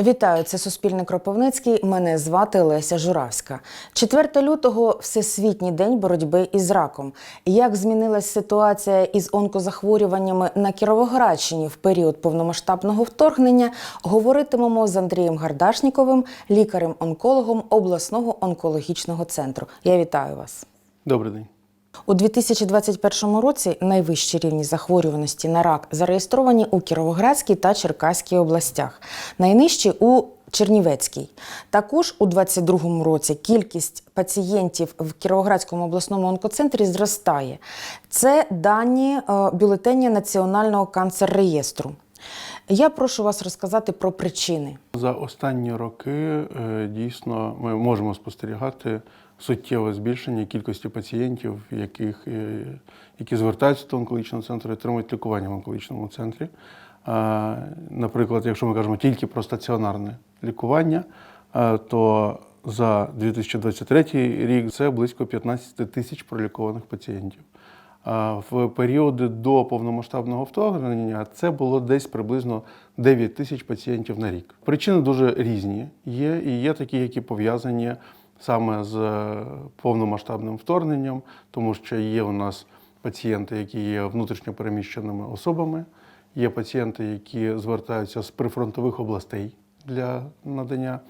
Вітаю, це Суспільне Кропивницький. Мене звати Леся Журавська. 4 лютого Всесвітній день боротьби із раком. Як змінилась ситуація із онкозахворюваннями на Кіровоградщині в період повномасштабного вторгнення, говоритимемо з Андрієм Гардашніковим, лікарем-онкологом обласного онкологічного центру. Я вітаю вас. Добрий день. У 2021 році найвищі рівні захворюваності на рак зареєстровані у Кіровоградській та Черкаській областях, найнижчі у Чернівецькій. Також у 2022 році кількість пацієнтів в Кіровоградському обласному онкоцентрі зростає. Це дані е, бюлетені Національного канцер-реєстру. Я прошу вас розказати про причини. За останні роки е, дійсно ми можемо спостерігати суттєве збільшення кількості пацієнтів, яких, е, які звертаються до онкологічного центру і отримують лікування в онкологічному центрі. Наприклад, якщо ми кажемо тільки про стаціонарне лікування, то за 2023 рік це близько 15 тисяч пролікованих пацієнтів. В періоди до повномасштабного вторгнення це було десь приблизно 9 тисяч пацієнтів на рік. Причини дуже різні є, і є такі, які пов'язані саме з е, повномасштабним вторгненням, тому що є у нас пацієнти, які є внутрішньо переміщеними особами, є пацієнти, які звертаються з прифронтових областей для надання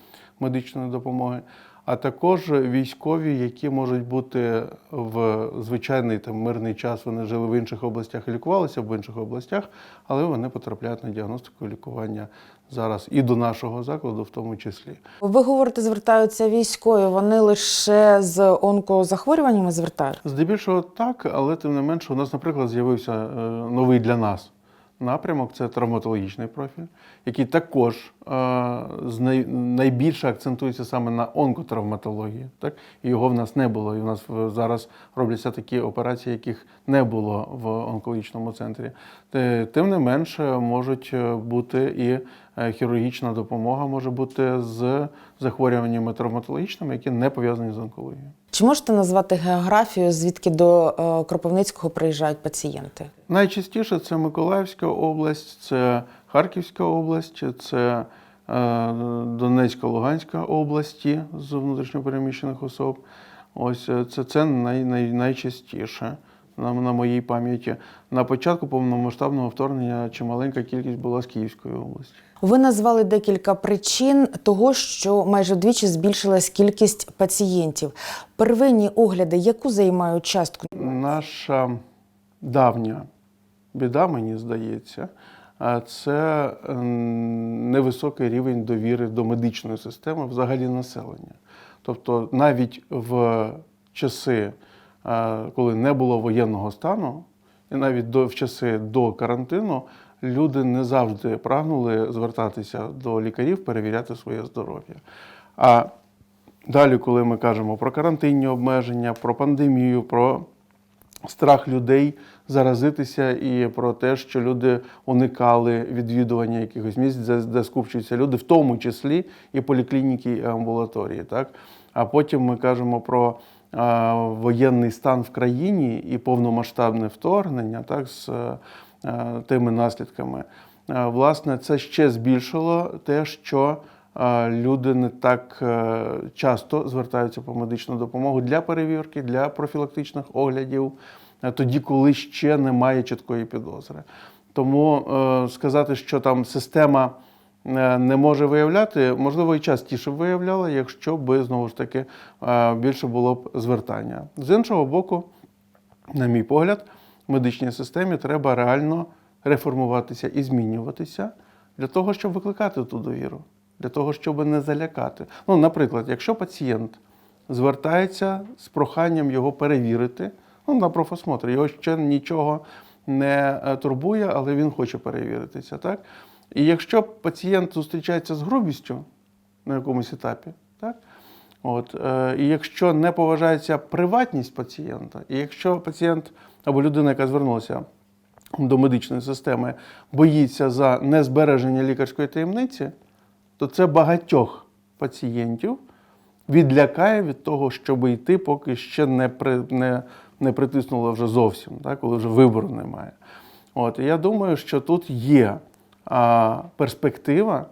медичної допомоги а також військові, які можуть бути в звичайний там мирний час. Вони жили в інших областях і лікувалися в інших областях, але вони потрапляють на діагностику і лікування зараз і до нашого закладу, в тому числі. Ви говорите, звертаються військові. Вони лише з онкозахворюваннями звертають? Здебільшого так, але тим не менше, у нас, наприклад, з'явився е, новий для нас напрямок це травматологічний профіль, який також е, найбільше акцентується саме на онкотравматології. Так? І його в нас не було. І в нас зараз робляться такі операції, яких не було в онкологічному центрі. Тим не менше, можуть е, бути і е, хірургічна допомога може бути з захворюваннями травматологічними, які не пов'язані з онкологією. Чи можете назвати географію, звідки до е, Кропивницького приїжджають пацієнти? Найчастіше це Миколаївська область, це Харківська область, це е, Донецька, Луганська області з внутрішньопереміщених особ. Ось е, це, це най, най, найчастіше на, на моїй пам'яті. На початку повномасштабного вторгнення чималенька кількість була з Київської області. Ви назвали декілька причин того, що майже вдвічі збільшилась кількість пацієнтів. Первинні огляди, яку займають частку? Наша давня біда, мені здається, це невисокий рівень довіри до медичної системи взагалі населення. Тобто навіть в часи, коли не було воєнного стану, і навіть до, в часи до карантину, люди не завжди прагнули звертатися до лікарів, перевіряти своє здоров'я. А Далі, коли ми кажемо про карантинні обмеження, про пандемію, про страх людей заразитися і про те, що люди уникали відвідування якихось місць, де, скупчуються люди, в тому числі і поліклініки, і амбулаторії. Так? А потім ми кажемо про воєнний стан в країні і повномасштабне вторгнення так, з тими наслідками. Власне, це ще збільшило те, що люди не так е, часто звертаються по медичну допомогу для перевірки, для профілактичних оглядів, е, тоді, коли ще немає чіткої підозри. Тому е, сказати, що там система е, не може виявляти, можливо, і частіше виявляла, якщо б знову ж таки е, більше було б звертання. З іншого боку, на мій погляд, в медичній системі треба реально реформуватися і змінюватися для того, щоб викликати ту довіру, для того, щоб не залякати. Ну, наприклад, якщо пацієнт звертається з проханням його перевірити, ну, на профосмотр, його ще нічого не е, турбує, але він хоче перевіритися. Так? І якщо пацієнт зустрічається з грубістю на якомусь етапі, так? От, е, і якщо не поважається приватність пацієнта, і якщо пацієнт або людина, яка звернулася до медичної системи, боїться за незбереження лікарської таємниці, то це багатьох пацієнтів відлякає від того, щоб йти, поки ще не, при, не, не притиснуло вже зовсім, так, коли вже вибору немає. От, і я думаю, що тут є а, перспектива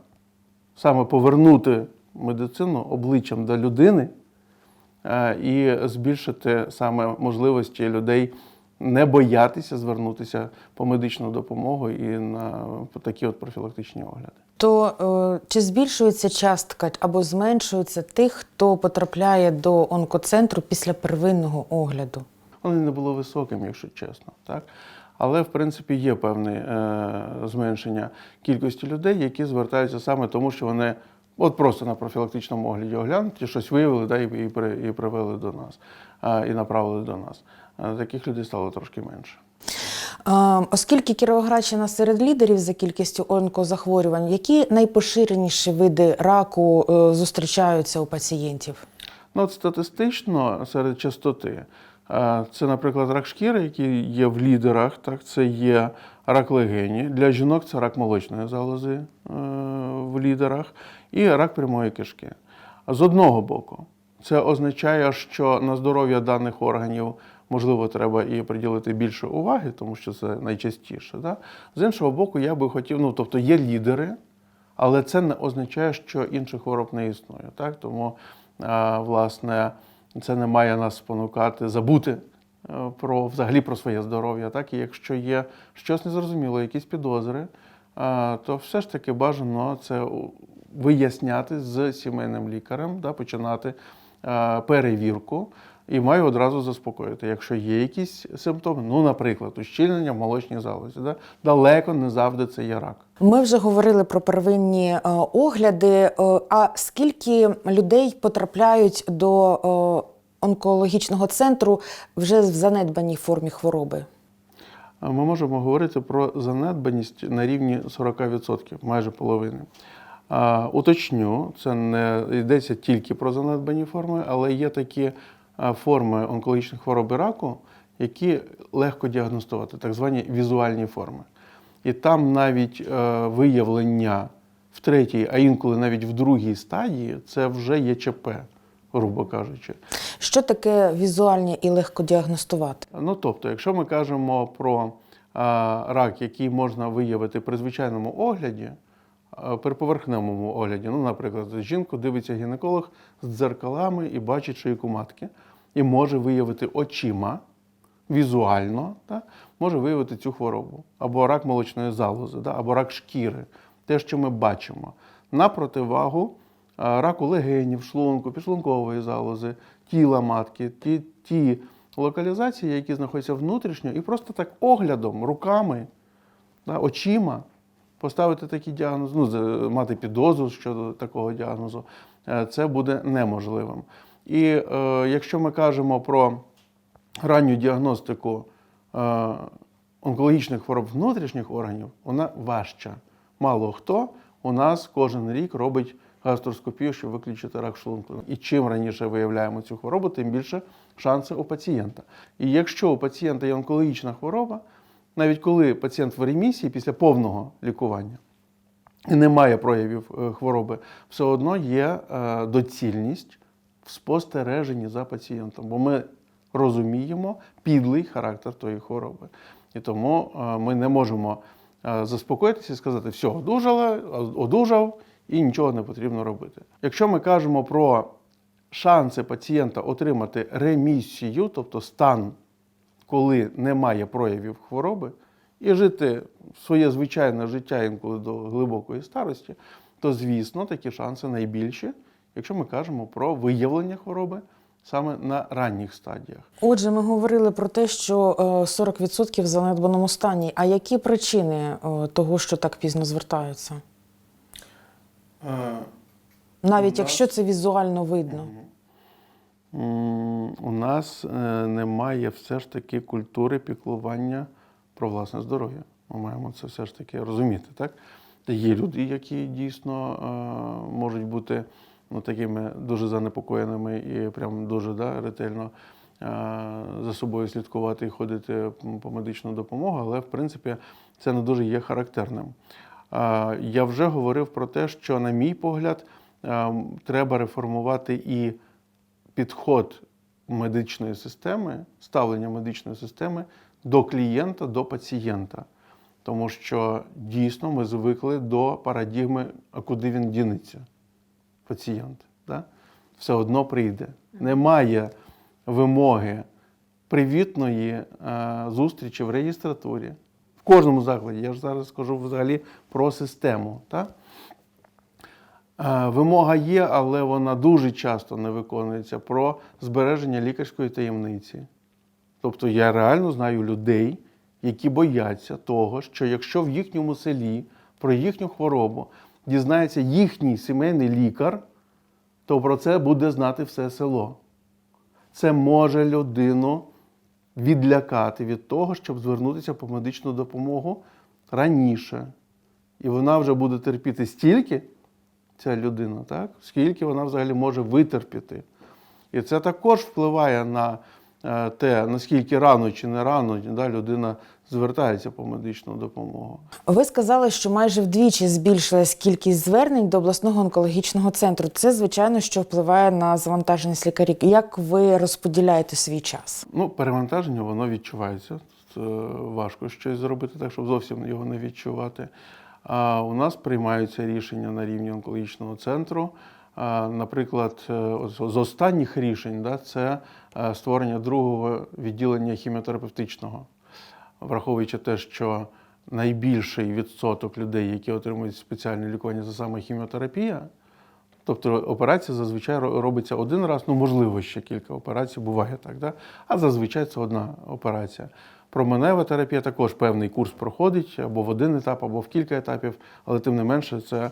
саме повернути медицину обличчям до людини е, і збільшити саме можливості людей не боятися звернутися по медичну допомогу і на такі от профілактичні огляди. То е, чи збільшується частка або зменшується тих, хто потрапляє до онкоцентру після первинного огляду? Вони не було високим, якщо чесно. Так? Але, в принципі, є певне е, зменшення кількості людей, які звертаються саме тому, що вони от просто на профілактичному огляді оглянуті, щось виявили да, і, і, і привели до нас, і направили до нас. Таких людей стало трошки менше. Оскільки Кіровоградщина серед лідерів за кількістю онкозахворювань, які найпоширеніші види раку е, зустрічаються у пацієнтів? Ну, от статистично серед частоти. Це, наприклад, рак шкіри, який є в лідерах, так, це є рак легені. Для жінок це рак молочної залози е, в лідерах і рак прямої кишки. З одного боку, це означає, що на здоров'я даних органів можливо треба і приділити більше уваги, тому що це найчастіше. Да? З іншого боку, я би хотів, ну тобто є лідери, але це не означає, що інших хвороб не існує. Так? Тому, е, власне, це не має нас спонукати забути е, про взагалі про своє здоров'я. Так? І якщо є щось незрозуміло, якісь підозри, е, то все ж таки бажано це виясняти з сімейним лікарем, да? починати е, перевірку. І маю одразу заспокоїти, якщо є якісь симптоми, ну, наприклад, ущільнення в молочній залозі, да? далеко не завжди це є рак. Ми вже говорили про первинні е, огляди. Е, а скільки людей потрапляють до е, онкологічного центру вже в занедбаній формі хвороби? Ми можемо говорити про занедбаність на рівні 40%, майже половини. Уточню, це не йдеться тільки про занедбані форми, але є такі форми онкологічних хвороб і раку, які легко діагностувати, так звані візуальні форми. І там навіть е, виявлення в третій, а інколи навіть в другій стадії, це вже є ЧП, грубо кажучи. Що таке візуальні і легко діагностувати? Ну, тобто, якщо ми кажемо про а, рак, який можна виявити при звичайному огляді, а, при поверхневому огляді, ну, наприклад, жінку дивиться гінеколог з дзеркалами і бачить шийку матки, і може виявити очима візуально, да, може виявити цю хворобу, або рак молочної залози, да, або рак шкіри, те, що ми бачимо. На противагу раку легенів, шлунку, підшлункової залози, тіла матки, ті, ті локалізації, які знаходяться внутрішньо, і просто так оглядом, руками, да, очима поставити такий діагноз, ну, мати підозру щодо такого діагнозу, е, це буде неможливим. І е, якщо ми кажемо про ранню діагностику е, онкологічних хвороб внутрішніх органів, вона важча. Мало хто у нас кожен рік робить гастроскопію, щоб виключити рак шлунку. І чим раніше виявляємо цю хворобу, тим більше шанси у пацієнта. І якщо у пацієнта є онкологічна хвороба, навіть коли пацієнт в ремісії після повного лікування, і немає проявів е, хвороби, все одно є е, доцільність спостереженні за пацієнтом, бо ми розуміємо підлий характер тої хвороби. І тому е, ми не можемо е, заспокоїтися і сказати, все, одужала, одужав і нічого не потрібно робити. Якщо ми кажемо про шанси пацієнта отримати ремісію, тобто стан коли немає проявів хвороби, і жити своє звичайне життя інколи до глибокої старості, то, звісно, такі шанси найбільші, якщо ми кажемо про виявлення хвороби саме на ранніх стадіях. Отже, ми говорили про те, що е, 40% в занедбаному стані. А які причини е, того, що так пізно звертаються? Навіть нас- якщо це візуально видно. У нас е, немає все ж таки культури піклування про власне здоров'я. Ми маємо це все ж таки розуміти. Так? Є люди, які дійсно е, можуть бути ну, такими дуже занепокоєними і прям дуже да, ретельно за собою слідкувати і ходити по медичну допомогу, але в принципі це не дуже є характерним. Я вже говорив про те, що, на мій погляд, треба реформувати і підход медичної системи, ставлення медичної системи до клієнта, до пацієнта. Тому що дійсно ми звикли до парадігми, куди він дінеться, пацієнт. Да? Все одно прийде. Немає вимоги привітної е, зустрічі в реєстратурі. В кожному закладі. Я ж зараз скажу взагалі про систему. Так? Е, Вимога є, але вона дуже часто не виконується про збереження лікарської таємниці. Тобто я реально знаю людей, які бояться того, що якщо в їхньому селі про їхню хворобу дізнається їхній сімейний лікар, то про це буде знати все село. Це може людину відлякати від того, щоб звернутися по медичну допомогу раніше. І вона вже буде терпіти стільки, ця людина, так? скільки вона взагалі може витерпіти. І це також впливає на те, наскільки рано чи не рано да, людина звертається по медичну допомогу. Ви сказали, що майже вдвічі збільшилась кількість звернень до обласного онкологічного центру. Це, звичайно, що впливає на завантаженість лікарів. Як ви розподіляєте свій час? Ну, перевантаження воно відчувається. Це важко щось зробити так, щоб зовсім його не відчувати. А у нас приймаються рішення на рівні онкологічного центру. Наприклад, е, з останніх рішень да, це е, створення другого відділення хіміотерапевтичного, враховуючи те, що найбільший відсоток людей, які отримують спеціальне лікування, це саме хіміотерапія. Тобто операція зазвичай робиться один раз, ну можливо, ще кілька операцій, буває так, да? а зазвичай це одна операція. Променева терапія також певний курс проходить або в один етап, або в кілька етапів, але тим не менше це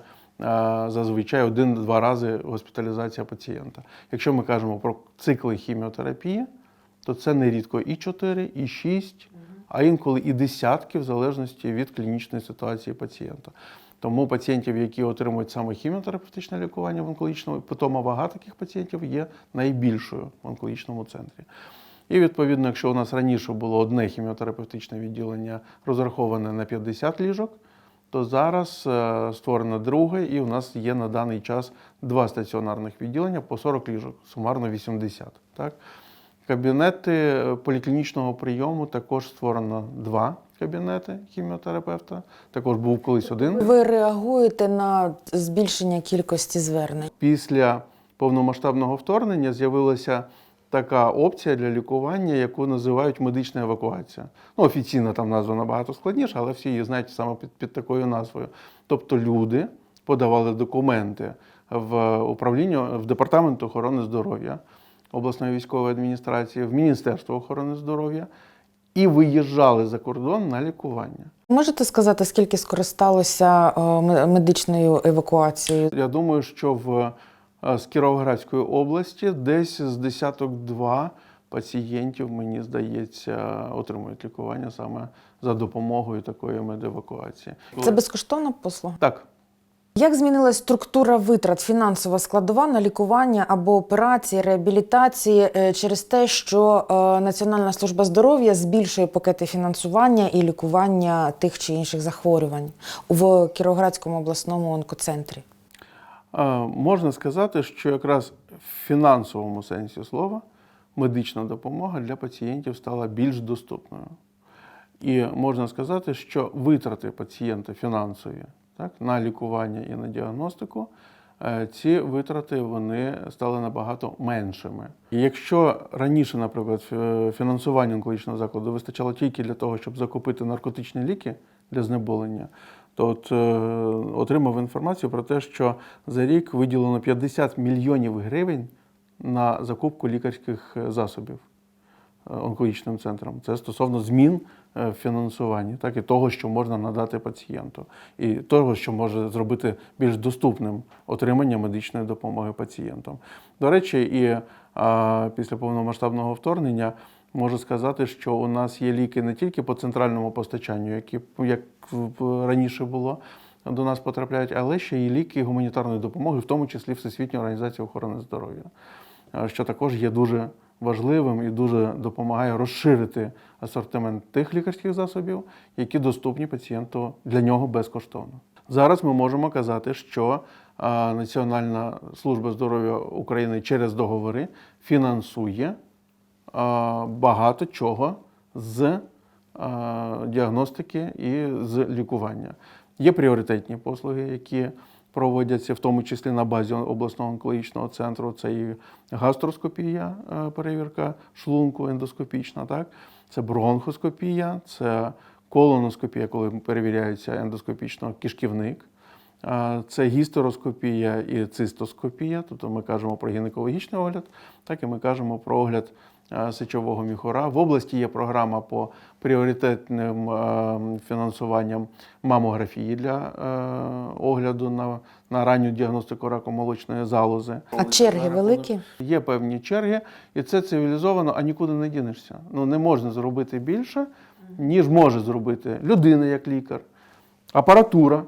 зазвичай один-два рази госпіталізація пацієнта. Якщо ми кажемо про цикли хіміотерапії, то це нерідко і 4, і 6, а інколи і десятки, в залежності від клінічної ситуації пацієнта. Тому пацієнтів, які отримують саме хіміотерапевтичне лікування в онкологічному, питома вага таких пацієнтів є найбільшою в онкологічному центрі. І відповідно, якщо у нас раніше було одне хіміотерапевтичне відділення розраховане на 50 ліжок, то зараз е, створено друге, і у нас є на даний час два стаціонарних відділення по 40 ліжок, сумарно 80. Так? Кабінети е, поліклінічного прийому також створено два кабінети хіміотерапевта. Також був колись один. Ви реагуєте на збільшення кількості звернень? Після повномасштабного вторгнення з'явилася така опція для лікування, яку називають медична евакуація. Ну, офіційно там назва набагато складніша, але всі її знають саме під, під такою назвою. Тобто люди подавали документи в управління в департамент охорони здоров'я обласної військової адміністрації, в Міністерство охорони здоров'я і виїжджали за кордон на лікування. Можете сказати, скільки скористалося е, медичною евакуацією? Я думаю, що в з Кіровоградської області десь з десяток два пацієнтів, мені здається, отримують лікування саме за допомогою такої медевакуації. Це безкоштовна послуга? Так. Як змінилась структура витрат, фінансова складова на лікування або операції, реабілітації е, через те, що е, Національна служба здоров'я збільшує пакети фінансування і лікування тих чи інших захворювань в Кіровоградському обласному онкоцентрі? Можна сказати, що якраз в фінансовому сенсі слова медична допомога для пацієнтів стала більш доступною. І можна сказати, що витрати пацієнта фінансові так, на лікування і на діагностику, е, ці витрати вони стали набагато меншими. І якщо раніше, наприклад, фінансування онкологічного закладу вистачало тільки для того, щоб закупити наркотичні ліки для знеболення, то от, е, отримав інформацію про те, що за рік виділено 50 мільйонів гривень на закупку лікарських е, засобів е, онкологічним центром. Це стосовно змін е, в фінансуванні, так і того, що можна надати пацієнту, і того, що може зробити більш доступним отримання медичної допомоги пацієнтам. До речі, і а, після повномасштабного вторгнення можу сказати, що у нас є ліки не тільки по центральному постачанню, які як раніше було. До нас потрапляють, але ще й ліки гуманітарної допомоги, в тому числі Всесвітньої організації охорони здоров'я е, що також є дуже важливим і дуже допомагає розширити асортимент тих лікарських засобів, які доступні пацієнту для нього безкоштовно. Зараз ми можемо казати, що Національна служба здоров'я України через договори фінансує багато чого з діагностики і з лікування. Є пріоритетні послуги, які проводяться в тому числі на базі обласного онкологічного центру. Це і гастроскопія, е, перевірка шлунку ендоскопічна, так? це бронхоскопія, це колоноскопія, коли перевіряється ендоскопічно кишківник. Це гістероскопія і цистоскопія, тобто ми кажемо про гінекологічний огляд, так і ми кажемо про огляд сечового міхура. В області є програма по пріоритетним е, фінансуванням мамографії для е, огляду на, на ранню діагностику раку молочної залози. А черги великі? Є певні черги, і це цивілізовано, а нікуди не дінешся. Ну не можна зробити більше, ніж може зробити людина як лікар, апаратура,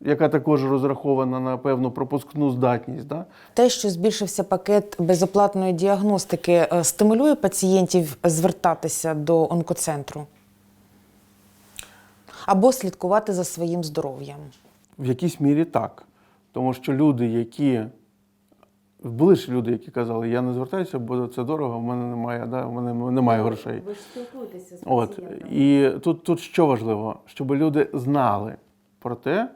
яка також розрахована на певну пропускну здатність. Да? Те, що збільшився пакет безоплатної діагностики, е, стимулює пацієнтів звертатися до онкоцентру або слідкувати за своїм здоров'ям. В якійсь мірі так. Тому що люди, які були ж люди, які казали, я не звертаюся, бо це дорого, в мене немає, да, в мене немає грошей. Ви ж спілкуєтеся з От і тут, тут що важливо, щоб люди знали про те,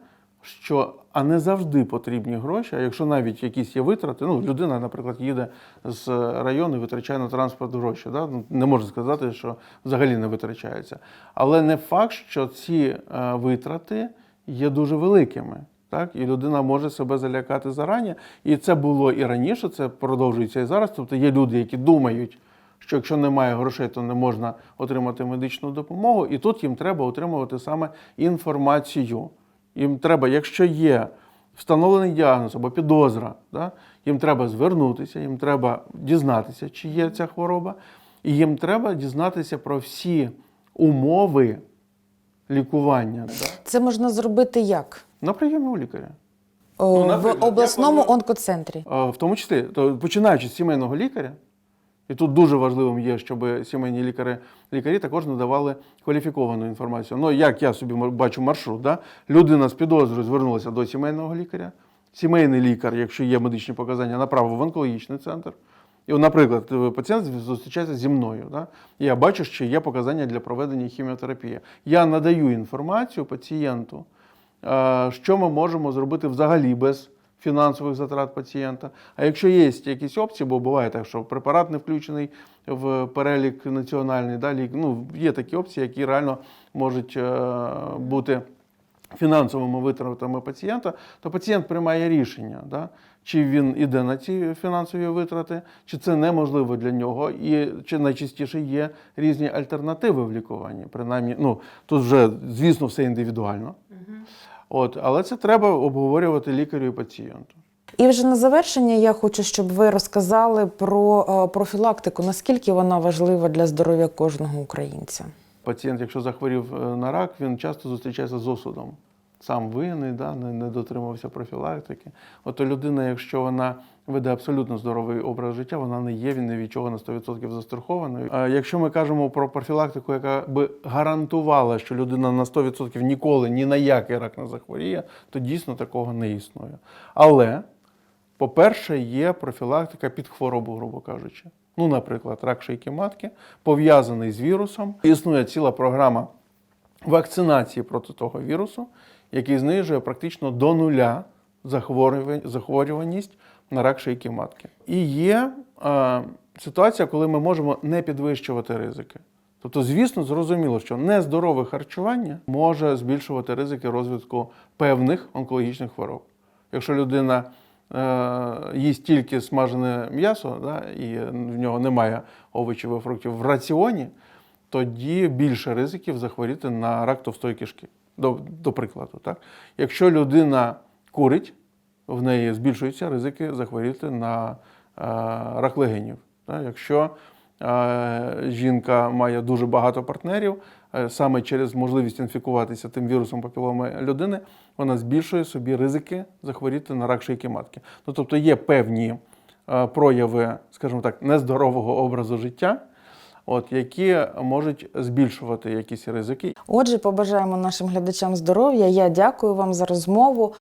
що а не завжди потрібні гроші. А якщо навіть якісь є витрати, ну людина, наприклад, їде з району і витрачає на транспорт гроші. Да? Ну, Не можна сказати, що взагалі не витрачається. Але не факт, що ці е, витрати є дуже великими. Так, і людина може себе залякати зарані. І це було і раніше, це продовжується і зараз. Тобто є люди, які думають, що якщо немає грошей, то не можна отримати медичну допомогу. І тут їм треба отримувати саме інформацію. Їм треба, якщо є встановлений діагноз або підозра, да, їм треба звернутися, їм треба дізнатися, чи є ця хвороба, і їм треба дізнатися про всі умови лікування да, Це можна зробити як? на прийомі у лікаря. О, наприклад, в обласному онкоцентрі. В тому числі, то починаючи з сімейного лікаря, і тут дуже важливим є, щоб сімейні лікарі, лікарі також надавали кваліфіковану інформацію. Ну, як я собі бачу маршрут, да? людина з підозрою звернулася до сімейного лікаря, сімейний лікар, якщо є медичні показання, направив в онкологічний центр. І, наприклад, е, пацієнт зустрічається зі мною. Да? Я бачу, що є показання для проведення хіміотерапії. Я надаю інформацію пацієнту, е, що ми можемо зробити взагалі без фінансових затрат пацієнта. А якщо є якісь опції, бо буває так, що препарат не включений в перелік національний, да, лік- ну, є такі опції, які реально можуть е, бути фінансовими витратами пацієнта, то пацієнт приймає рішення, да, чи він іде на ці фінансові витрати, чи це неможливо для нього, і чи найчастіше є різні альтернативи в лікуванні. Принаймні, ну тут вже, звісно, все індивідуально. От, але це треба обговорювати лікарю і пацієнту. І вже на завершення я хочу, щоб ви розказали про е, профілактику, наскільки вона важлива для здоров'я кожного українця. Пацієнт, якщо захворів е, на рак, він часто зустрічається з осудом. Сам винний, да, не, не дотримався профілактики. Ото людина, якщо вона веде абсолютно здоровий образ життя, вона не є, він не від чого на 100% застрахованою. А якщо ми кажемо про профілактику, яка би гарантувала, що людина на 100% ніколи ні на який рак не захворіє, то дійсно такого не існує. Але по-перше, є профілактика під хворобу, грубо кажучи. Ну, наприклад, рак шийки матки пов'язаний з вірусом. Існує ціла програма вакцинації проти того вірусу, який знижує практично до нуля захворюваність на рак шийки матки. І є е, ситуація, коли ми можемо не підвищувати ризики. Тобто, звісно, зрозуміло, що нездорове харчування може збільшувати ризики розвитку певних онкологічних хвороб. Якщо людина е, їсть тільки смажене м'ясо, да, і в нього немає овочів і фруктів в раціоні, тоді більше ризиків захворіти на рак товстої кишки. До, до прикладу, так? Якщо людина курить, в неї збільшуються ризики захворіти на е, рак легенів. Якщо е, жінка має дуже багато партнерів, е, саме через можливість інфікуватися тим вірусом папіломи людини, вона збільшує собі ризики захворіти на рак шийки матки. Ну, тобто є певні прояви, скажімо так, нездорового образу життя, от, які можуть збільшувати якісь ризики. Отже, побажаємо нашим глядачам здоров'я. Я дякую вам за розмову.